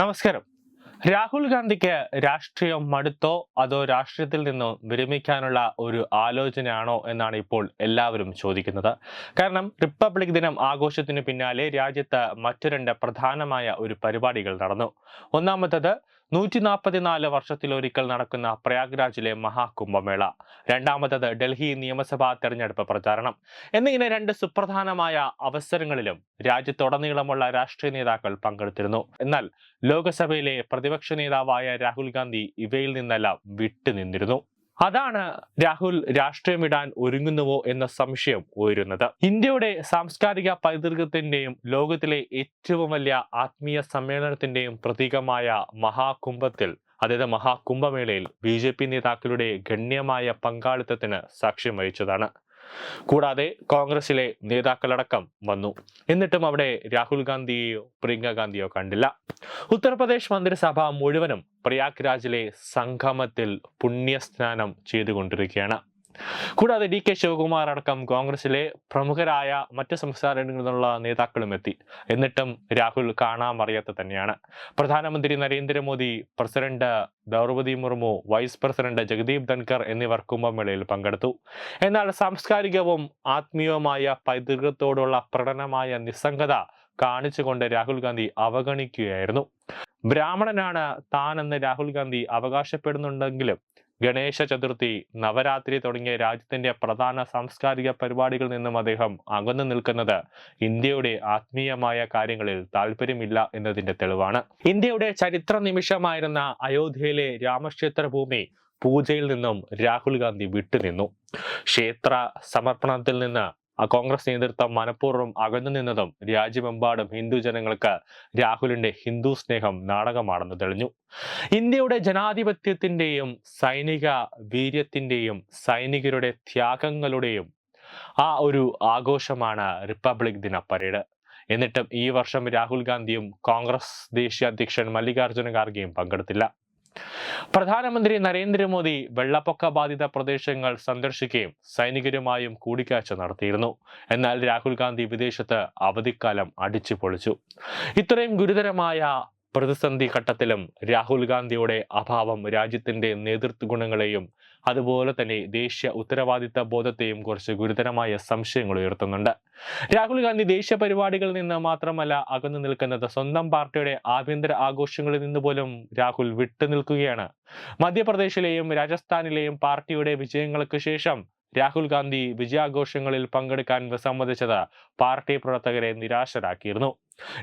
നമസ്കാരം. രാഹുൽ ഗാന്ധിക്ക് രാഷ്ട്രീയം മടുത്തോ അതോ രാഷ്ട്രീയത്തിൽ നിന്നോ വിരമിക്കാനുള്ള ഒരു ആലോചനയാണോ എന്നാണ് ഇപ്പോൾ എല്ലാവരും ചോദിക്കുന്നത്. കാരണം റിപ്പബ്ലിക് ദിനം ആഘോഷത്തിന് പിന്നാലെ രാജ്യത്ത് മറ്റു രണ്ട് പ്രധാനമായ ഒരു പരിപാടികൾ നടന്നു. ഒന്നാമത്തത് നൂറ്റി നാൽപ്പത്തിനാല് വർഷത്തിലൊരിക്കൽ നടക്കുന്ന പ്രയാഗ്രാജിലെ മഹാകുംഭമേള. രണ്ടാമത്തത് ഡൽഹി നിയമസഭാ തെരഞ്ഞെടുപ്പ് പ്രചാരണം. എന്നിങ്ങനെ രണ്ട് സുപ്രധാനമായ അവസരങ്ങളിലും രാജ്യത്തുടനീളമുള്ള രാഷ്ട്രീയ നേതാക്കൾ പങ്കെടുത്തിരുന്നു. എന്നാൽ ലോക്സഭയിലെ പ്രതിപക്ഷ നേതാവായ രാഹുൽ ഗാന്ധി ഇവയിൽ നിന്നെല്ലാം വിട്ടുനിന്നിരുന്നു. അതാണ് രാഹുൽ രാഷ്ട്രീയം വിടാൻ ഒരുങ്ങുന്നുവോ എന്ന സംശയം ഉയരുന്നത്. ഇന്ത്യയുടെ സാംസ്കാരിക പൈതൃകത്തിന്റെയും ലോകത്തിലെ ഏറ്റവും വലിയ ആത്മീയ സമ്മേളനത്തിന്റെയും പ്രതീകമായ മഹാകുംഭത്തിൽ അതായത് മഹാകുംഭമേളയിൽ ബി ജെ പി നേതാക്കളുടെ ഗണ്യമായ പങ്കാളിത്തത്തിന് സാക്ഷ്യം വഹിച്ചതാണ്. കൂടാതെ കോൺഗ്രസിലെ നേതാക്കളടക്കം വന്നു. എന്നിട്ടും അവിടെ രാഹുൽ ഗാന്ധിയെയോ പ്രിയങ്ക ഗാന്ധിയോ കണ്ടില്ല. ഉത്തർപ്രദേശ് മന്ത്രിസഭ മുഴുവനും പ്രയാഗ് രാജിലെ സംഗമത്തിൽ പുണ്യസ്നാനം ചെയ്തുകൊണ്ടിരിക്കുകയാണ്. കൂടാതെ ഡി കെ ശിവകുമാർ അടക്കം കോൺഗ്രസിലെ പ്രമുഖരായ മറ്റ് സംസ്ഥാനങ്ങളിൽ നിന്നുള്ള നേതാക്കളും എത്തി. എന്നിട്ടും രാഹുൽ കാണാൻ അറിയാത്ത തന്നെയാണ്. പ്രധാനമന്ത്രി Narendra Modi president Droupadi Murmu vice president Jagdeep Dhankhar എന്നിവർ കുംഭമേളയിൽ പങ്കെടുത്തു. എന്നാൽ സാംസ്കാരികവും ആത്മീയവുമായ പൈതൃകത്തോടുള്ള പ്രകടനമായ നിസ്സംഗത കാണിച്ചുകൊണ്ട് രാഹുൽ ഗാന്ധി അവഗണിക്കുകയായിരുന്നു. ബ്രാഹ്മണനാണ് താനെന്ന് രാഹുൽ ഗാന്ധി അവകാശപ്പെടുന്നുണ്ടെങ്കിലും ഗണേശ ചതുർത്ഥി നവരാത്രി തുടങ്ങിയ രാജ്യത്തിന്റെ പ്രധാന സാംസ്കാരിക പരിപാടികളിൽ നിന്നും അദ്ദേഹം അകന്നു നിൽക്കുന്നത് ഇന്ത്യയുടെ ആത്മീയമായ കാര്യങ്ങളിൽ താല്പര്യമില്ല എന്നതിന്റെ തെളിവാണ്. ഇന്ത്യയുടെ ചരിത്ര നിമിഷമായിരുന്ന അയോധ്യയിലെ രാമക്ഷേത്ര ഭൂമി പൂജയിൽ നിന്നും രാഹുൽ ഗാന്ധി വിട്ടുനിന്നു. ക്ഷേത്ര സമർപ്പണത്തിൽ നിന്ന് കോൺഗ്രസ് നേതൃത്വം മനഃപൂർവം അകന്നു നിന്നതും രാജ്യമെമ്പാടും ഹിന്ദു ജനങ്ങൾക്ക് രാഹുലിന്റെ ഹിന്ദു സ്നേഹം നാടകമാണെന്ന് തെളിഞ്ഞു. ഇന്ത്യയുടെ ജനാധിപത്യത്തിന്റെയും സൈനിക വീര്യത്തിന്റെയും സൈനികരുടെ ത്യാഗങ്ങളുടെയും ആ ഒരു ആഘോഷമാണ് റിപ്പബ്ലിക് ദിന പരേഡ്. എന്നിട്ടും ഈ വർഷം രാഹുൽ ഗാന്ധിയും കോൺഗ്രസ് ദേശീയ അധ്യക്ഷൻ മല്ലികാർജുന ഖാർഗെയും പങ്കെടുത്തില്ല. പ്രധാനമന്ത്രി നരേന്ദ്രമോദി വെള്ളപ്പൊക്ക ബാധിത പ്രദേശങ്ങൾ സന്ദർശിക്കുകയും സൈനികരുമായും കൂടിക്കാഴ്ച നടത്തിയിരുന്നു. എന്നാൽ രാഹുൽ ഗാന്ധി വിദേശത്ത് അവധിക്കാലം അടിച്ചു പൊളിച്ചു ഇത്രയും ഗുരുതരമായ പ്രതിസന്ധി ഘട്ടത്തിലും രാഹുൽ ഗാന്ധിയുടെ അഭാവം രാജ്യത്തിന്റെ നേതൃത്വ ഗുണങ്ങളെയും അതുപോലെ തന്നെ ദേശീയ ഉത്തരവാദിത്ത ബോധത്തെയും കുറിച്ച് ഗുരുതരമായ സംശയങ്ങൾ ഉയർത്തുന്നുണ്ട്. രാഹുൽ ഗാന്ധി ദേശീയ പരിപാടികളിൽ നിന്ന് മാത്രമല്ല അകന്നു നിൽക്കുന്നത് സ്വന്തം പാർട്ടിയുടെ ആഭ്യന്തര ആഘോഷങ്ങളിൽ നിന്ന് പോലും രാഹുൽ വിട്ടുനിൽക്കുകയാണ് മധ്യപ്രദേശിലെയും രാജസ്ഥാനിലെയും പാർട്ടിയുടെ വിജയങ്ങൾക്ക് ശേഷം രാഹുൽ ഗാന്ധി വിജയാഘോഷങ്ങളിൽ പങ്കെടുക്കാൻ വിസമ്മതിച്ചത് പാർട്ടി പ്രവർത്തകരെ നിരാശരാക്കിയിരുന്നു.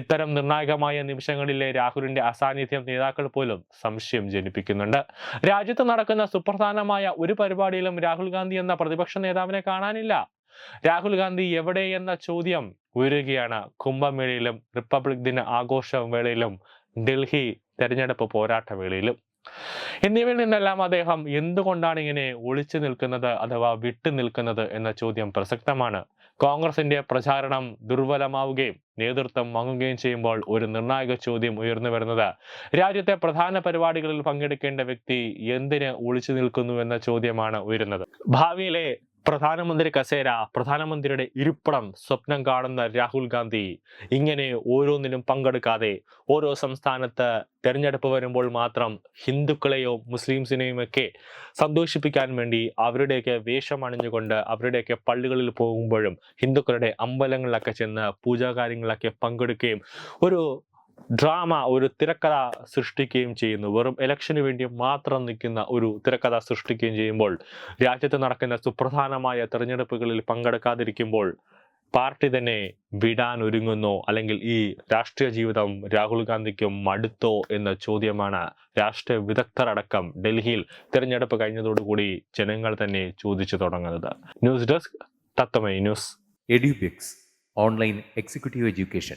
ഇത്തരം നിർണായകമായ നിമിഷങ്ങളിലെ രാഹുലിന്റെ അസാന്നിധ്യം നേതാക്കൾ പോലും സംശയം ജനിപ്പിക്കുന്നുണ്ട്. രാജ്യത്ത് നടക്കുന്ന സുപ്രധാനമായ ഒരു പരിപാടിയിലും രാഹുൽ ഗാന്ധി എന്ന പ്രതിപക്ഷ നേതാവിനെ കാണാനില്ല. രാഹുൽ ഗാന്ധി എവിടെ എന്ന ചോദ്യം ഉയരുകയാണ്. കുംഭമേളയിലും റിപ്പബ്ലിക് ദിന ആഘോഷ വേളയിലും ഡൽഹി തെരഞ്ഞെടുപ്പ് പോരാട്ട വേളയിലും എന്നിവയിൽ നിന്നെല്ലാം അദ്ദേഹം എന്തുകൊണ്ടാണ് ഇങ്ങനെ ഒളിച്ചു നിൽക്കുന്നത് അഥവാ വിട്ടു നിൽക്കുന്നത് എന്ന ചോദ്യം പ്രസക്തമാണ്. കോൺഗ്രസിന്റെ പ്രചാരണം ദുർബലമാവുകയും നേതൃത്വം വാങ്ങുകയും ചെയ്യുമ്പോൾ ഒരു നിർണായക ചോദ്യം ഉയർന്നു വരുന്നത്. രാജ്യത്തെ പ്രധാന പരിപാടികളിൽ പങ്കെടുക്കേണ്ട വ്യക്തി എന്തിന് ഒളിച്ചു നിൽക്കുന്നു എന്ന ചോദ്യമാണ് ഉയരുന്നത്. ഭാവിയിലെ പ്രധാനമന്ത്രി കസേര പ്രധാനമന്ത്രിയുടെ ഇരിപ്പിടം സ്വപ്നം കാണുന്ന രാഹുൽ ഗാന്ധി ഇങ്ങനെ ഓരോന്നിനും പങ്കെടുക്കാതെ ഓരോ സംസ്ഥാനത്ത് തെരഞ്ഞെടുപ്പ് വരുമ്പോൾ മാത്രം ഹിന്ദുക്കളെയോ മുസ്ലിംസിനെയും ഒക്കെ സന്തോഷിപ്പിക്കാൻ വേണ്ടി അവരുടെയൊക്കെ വേഷം അണിഞ്ഞുകൊണ്ട് അവരുടെയൊക്കെ പള്ളികളിൽ പോകുമ്പോഴും ഹിന്ദുക്കളുടെ അമ്പലങ്ങളിലൊക്കെ ചെന്ന് പൂജാകാര്യങ്ങളിലൊക്കെ പങ്കെടുക്കുകയും ഒരു ഡ്രാമ ഒരു തിരക്കഥ സൃഷ്ടിക്കുകയും ചെയ്യുന്നു. വെറും ഇലക്ഷന് വേണ്ടി മാത്രം നിൽക്കുന്ന ഒരു തിരക്കഥ സൃഷ്ടിക്കുകയും ചെയ്യുമ്പോൾ രാജ്യത്ത് നടക്കുന്ന സുപ്രധാനമായ തെരഞ്ഞെടുപ്പുകളിൽ പങ്കെടുക്കാതിരിക്കുമ്പോൾ പാർട്ടി തന്നെ വിടാൻ ഒരുങ്ങുന്നോ. അല്ലെങ്കിൽ ഈ രാഷ്ട്രീയ ജീവിതം രാഹുൽ ഗാന്ധിക്ക് മടുത്തോ എന്ന ചോദ്യമാണ് രാഷ്ട്രീയ വിദഗ്ധരടക്കം ഡൽഹിയിൽ തിരഞ്ഞെടുപ്പ് കഴിഞ്ഞതോടുകൂടി ജനങ്ങൾ തന്നെ ചോദിച്ചു തുടങ്ങുന്നത്. News desk തത്തമൈ news. Edubix online executive education.